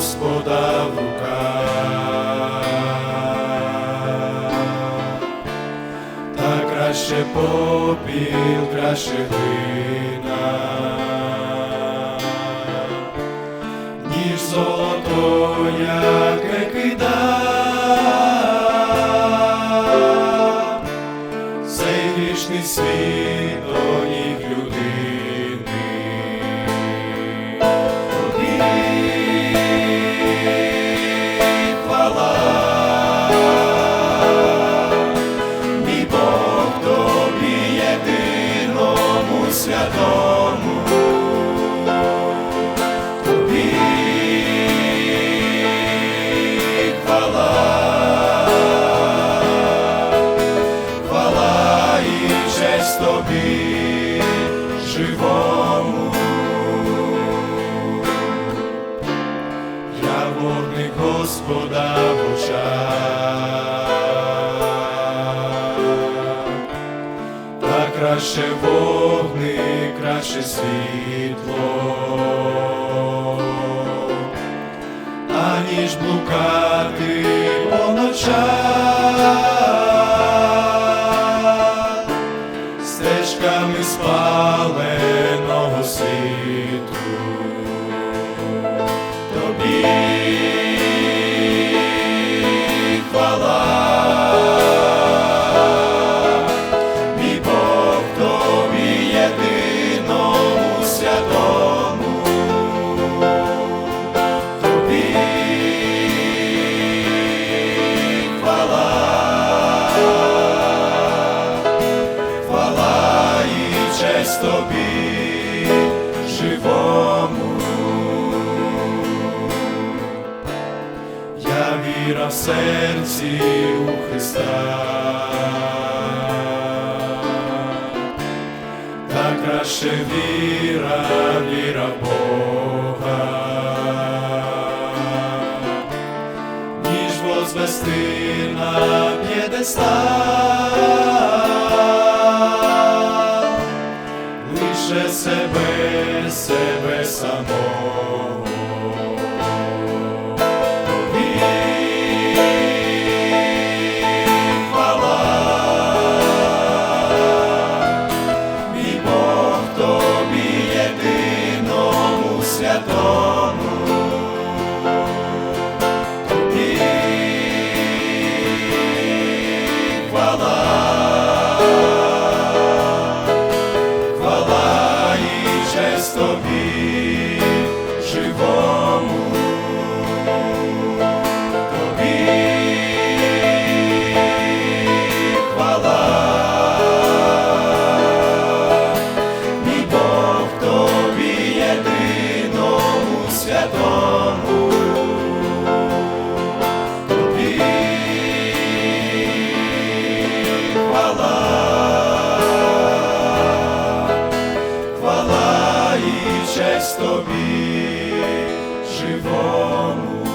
Господа в руках, та краще попіл, краще глина. Господа в очах, та краще вогни, краще світло, тобі живому. Я віра в серці у Христа, та краще віра, віра Бога, ніж возвести на п'єдестал себе самого. Мій Бог тобі єдиному святому. me. дасть тобі живому.